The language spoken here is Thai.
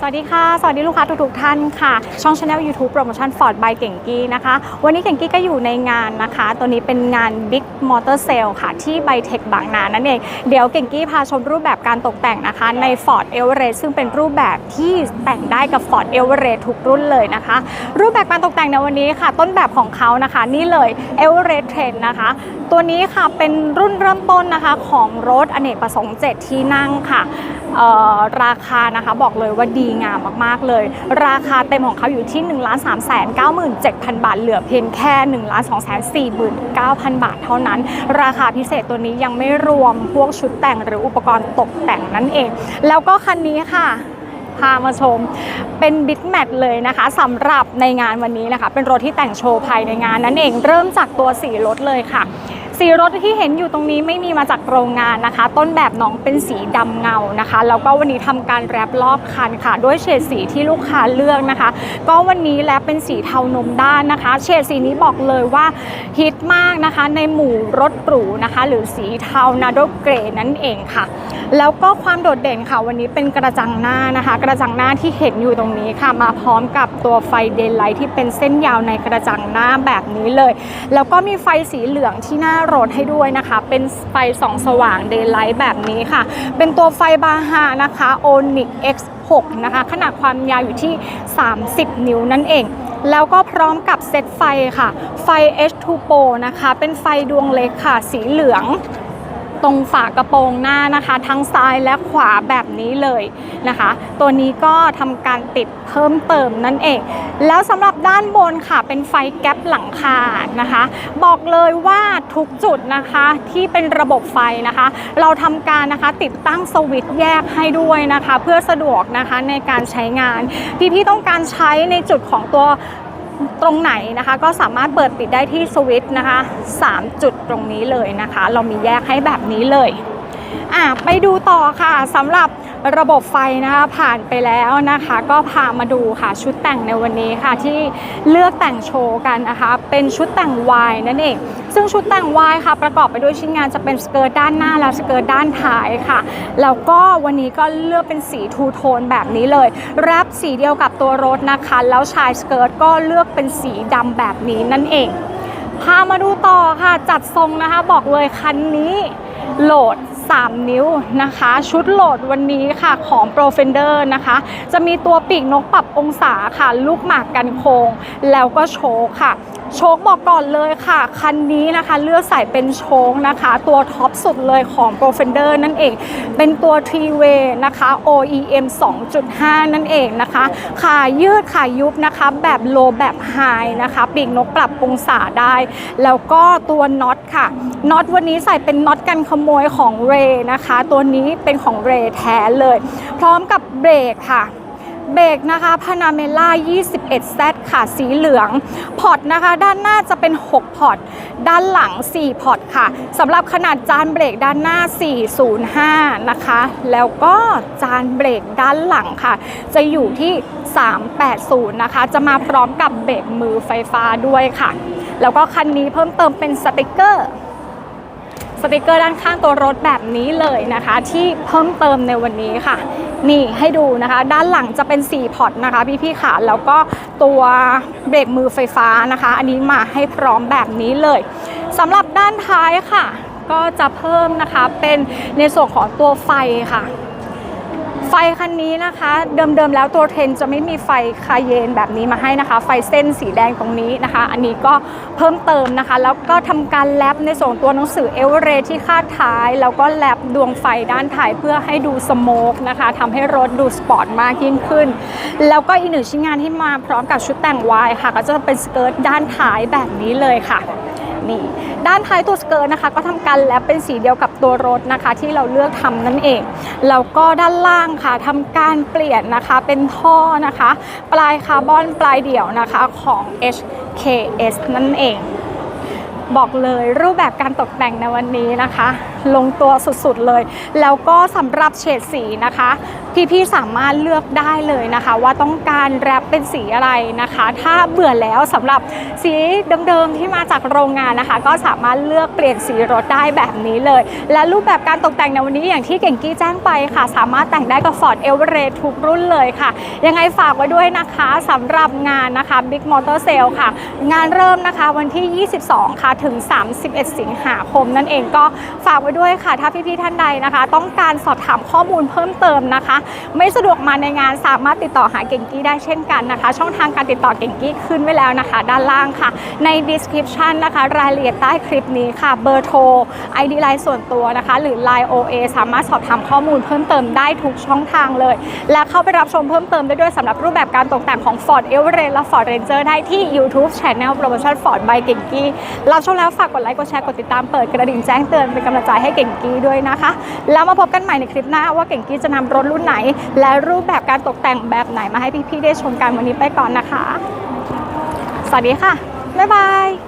สวัสดีค่ะ สวัสดีลูกค้าทุกๆท่านค่ะ ช่อง Channel YouTube Promotion Ford by เก่งกี้นะคะ วันนี้เก่งกี้ก็อยู่ในงานนะคะ ตัวนี้เป็นงาน Big Motor Sale ค่ะ ที่ไบเทคบางนานั่นเอง เดี๋ยวเก่งกี้พาชมรูปแบบการตกแต่งนะคะ ใน Ford Everest ซึ่งเป็นรูปแบบที่แต่งได้กับ Ford Everest ทุกรุ่นเลยนะคะ รูปแบบการตกแต่งในวันนี้ค่ะ ต้นแบบของเขานะคะ นี่เลย Everest Trend นะคะ ตัวนี้ค่ะเป็นรุ่นเริ่มต้นนะคะของรถอเนกประสงค์7ที่นั่งค่ะราคานะคะบอกเลยว่าดีงามมากๆเลย ราคาเต็มของเขาอยู่ที่ 1 3 9 7 0 0 0 บาท เหลือเพียงแค่ 1 2 4 9 0 0 0 บาทเท่านั้น ราคาพิเศษตัวนี้ยังไม่รวมพวกชุดแต่งหรืออุปกรณ์ตกแต่งนั่นเอง แล้วก็คันนี้ค่ะพามาชมเป็นบิ๊กแมทเลยนะคะสำหรับในงานวันนี้นะคะ เป็นรถที่แต่งโชว์ภายในงานนั่นเองเริ่มจากตัวสีรถเลยค่ะ สีรถที่เห็นอยู่ตรงนี้ไม่มีมาจากโรงงานนะคะ ต้นแบบน้องเป็นสีดำเงานะคะ แล้วก็วันนี้ทำการแรปรอบคันค่ะ ด้วยเฉดสีที่ลูกค้าเลือกนะคะ ก็วันนี้แรปเป็นสีเทานมด้านนะคะ เฉดสีนี้บอกเลยว่าฮิตมากนะคะในหมู่รถหรูนะคะ หรือสีเทานาโดเกรนั่นเองค่ะ แล้วก็ความโดดเด่นค่ะ วันนี้เป็นกระจังหน้านะคะ กระจังหน้าที่เห็นอยู่ตรงนี้ค่ะ มาพร้อมกับตัวไฟเดนไลท์ที่เป็นเส้นยาวในกระจังหน้าแบบนี้เลย แล้วก็มีไฟสีเหลืองที่หน้ารถให้ด้วยนะคะ เป็นไฟส่องสว่างเดย์ไลท์แบบนี้ค่ะ เป็นตัวไฟบาฮานะคะ Onyx X6 นะคะขนาดความยาวอยู่ที่ 30 นิ้วนั่นเอง แล้วก็พร้อมกับเซตไฟค่ะ ไฟ H2 Pro นะคะ เป็นไฟดวงเล็กค่ะ สีเหลือง ตรงฝากระโปรงหน้านะคะ ทั้งซ้ายและขวาแบบนี้เลยนะคะ ตัวนี้ก็ทำการติดเพิ่มเติมนั่นเอง แล้วสำหรับด้านบนค่ะเป็นไฟแก๊ปหลังคานะคะ บอกเลยว่าทุกจุดนะคะที่เป็นระบบไฟนะคะ เราทำการนะคะติดตั้งสวิตช์แยกให้ด้วยนะคะ เพื่อสะดวกนะคะในการใช้งาน พี่ๆต้องการใช้ในจุดของตัว ตรงไหนนะคะก็สามารถเปิดปิดได้ที่สวิตช์นะคะ 3 จุดตรงนี้เลยนะคะ เรามีแยกให้แบบนี้เลยอะไปดูต่อค่ะสำหรับ ระบบไฟนะคะผ่านไปแล้วนะคะ ก็พามาดูค่ะชุดแต่งในวันนี้ค่ะ ที่เลือกแต่งโชว์กันนะคะ เป็นชุดแต่งวายนั่นเองซึ่งชุดแต่งวายค่ะ ประกอบไปด้วยชิ้นงานจะเป็นสเกิร์ตด้านหน้าและสเกิร์ตด้านท้ายค่ะแล้วก็วันนี้ก็เลือกเป็นสีทูโทนแบบนี้เลยแรปสีเดียวกับตัวรถนะคะ แล้วชายสเกิร์ตก็เลือกเป็นสีดำแบบนี้นั่นเองพามาดูต่อค่ะจัดทรงนะคะ บอกเลยคันนี้โหลด 3 นิ้วนะคะ ชุดโหลดวันนี้ค่ะของ Pro Fender นะคะ จะมีตัวปีกนกปรับองศาค่ะ ลูกหมากกันโคง แล้วก็โชคค่ะ โชคบอกก่อนเลยค่ะ คันนี้นะคะเลือกใส่เป็นโชคนะคะ ตัวท็อปสุดเลยของ Pro Fender นั่นเอง เป็นตัว t w a y นะคะ OEM 2.5 นั่นเองนะคะขายืดขายุบนะคะ แบบโลแบบไฮนะคะปีกนกปรับองศาได้ แล้วก็ตัวน็อตค่ะน็อตวันนี้ใส่เป็นน็อตกันขโมยของเรนะคะ ตัวนี้เป็นของเรแท้เลย พร้อมกับเบรกค่ะเบรกนะคะพานาเมล่า 21Z ค่ะ สีเหลือง พอร์ตนะคะ ด้านหน้าจะเป็น 6 พอร์ต ด้านหลัง 4 พอร์ตค่ะ สำหรับขนาดจานเบรกด้านหน้า 405 นะคะ แล้วก็จานเบรกด้านหลังค่ะ จะอยู่ที่ 380 นะคะ จะมาพร้อมกับเบรกมือไฟฟ้าด้วยค่ะ แล้วก็คันนี้เพิ่มเติมเป็นสติกเกอร์ สติกเกอร์ด้านข้างตัวรถแบบนี้เลยนะคะ ที่เพิ่มเติมในวันนี้ค่ะ นี่ให้ดูนะคะ ด้านหลังจะเป็น 4 พอร์ตนะคะพี่ๆค่ะแล้วก็ตัวเบรกมือไฟฟ้านะคะ อันนี้มาให้พร้อมแบบนี้เลยสำหรับด้านท้ายค่ะ ก็จะเพิ่มนะคะเป็นในส่วนของตัวไฟค่ะ ไฟคันนี้นะคะ เดิมๆแล้วตัวเทรนจะไม่มีไฟคาเยนแบบนี้มาให้นะคะ ไฟเส้นสีแดงตรงนี้นะคะ อันนี้ก็เพิ่มเติมนะคะ แล้วก็ทำการแลบในส่วนตัวหนังสือเอเวอเรที่คาดท้าย แล้วก็แลบดวงไฟด้านท้ายเพื่อให้ดูสโมกนะคะทำให้รถดูสปอร์ตมากยิ่งขึ้น แล้วก็อีกหนึ่งชิ้นงานที่มาพร้อมกับชุดแต่งวายค่ะ ก็จะเป็นสเกิร์ตด้านท้ายแบบนี้เลยค่ะ นี่ด้านท้ายตัวสเกิร์ตนะคะ ก็ทำการแลบเป็นสีเดียวกับตัวรถนะคะ ที่เราเลือกทำนั่นเองแล้วก็ด้านล่างค่ะทำการเปลี่ยนนะคะเป็นท่อนะคะ ปลายคาร์บอนปลายเดี่ยวนะคะของ HKS นั่นเอง บอกเลยรูปแบบการตกแต่งในวันนี้นะคะลงตัวสุดๆเลย แล้วก็สำหรับเฉดสีนะคะ พี่ๆสามารถเลือกได้เลยนะคะ ว่าต้องการแรปเป็นสีอะไรนะคะ ถ้าเบื่อแล้วสำหรับสีเดิมๆที่มาจากโรงงานนะคะ ก็สามารถเลือกเปลี่ยนสีรถได้แบบนี้เลย และรูปแบบการตกแต่งในวันนี้อย่างที่เก่งกี้แจ้งไปค่ะ สามารถแต่งได้กับ Ford e v e r e s t ทุกรุ่นเลยค่ะ ยังไงฝากไว้ด้วยนะคะสำหรับงานนะคะ Big Motor Sale ค่ะ งานเริ่มนะคะวันที่ 22 ค่ะถึง 31 สิงหาคมนั่นเองก็ฝากว้ด้วยค่ะ ถ้าพี่ๆท่านใดนะคะ ต้องการสอบถามข้อมูลเพิ่มเติมนะคะ ไม่สะดวกมาในงานสามารถติดต่อหาเก่งกี้ได้เช่นกันนะคะ ช่องทางการติดต่อเก่งกี้ขึ้นไว้แล้วนะคะ ด้านล่างค่ะ ใน description นะคะ รายละเอียดใต้คลิปนี้ค่ะ เบอร์โทร ID ไลน์ส่วนตัวนะคะ หรือ Line OA สามารถสอบถามข้อมูลเพิ่มเติมได้ทุกช่องทางเลย และเข้าไปรับชมเพิ่มเติมได้ด้วยสำหรับรูปแบบการตกแต่งของ Ford e v e r e s t และ Ford Ranger ได้ที่ YouTube Channel Promotion Ford by เก่งกี้รับชมแล้วฝากกดไลค์กดแชร์กดติดตามเปิดกระดิ่งแจ้งเตือนเป็นกำลังใจให้เก่งกี้ด้วยนะคะ แล้วมาพบกันใหม่ในคลิปหน้าว่าเก่งกี้จะนำรถรุ่นไหน และรูปแบบการตกแต่งแบบไหนมาให้พี่ๆได้ชมกันวันนี้ไปก่อนนะคะ สวัสดีค่ะ บ๊ายบาย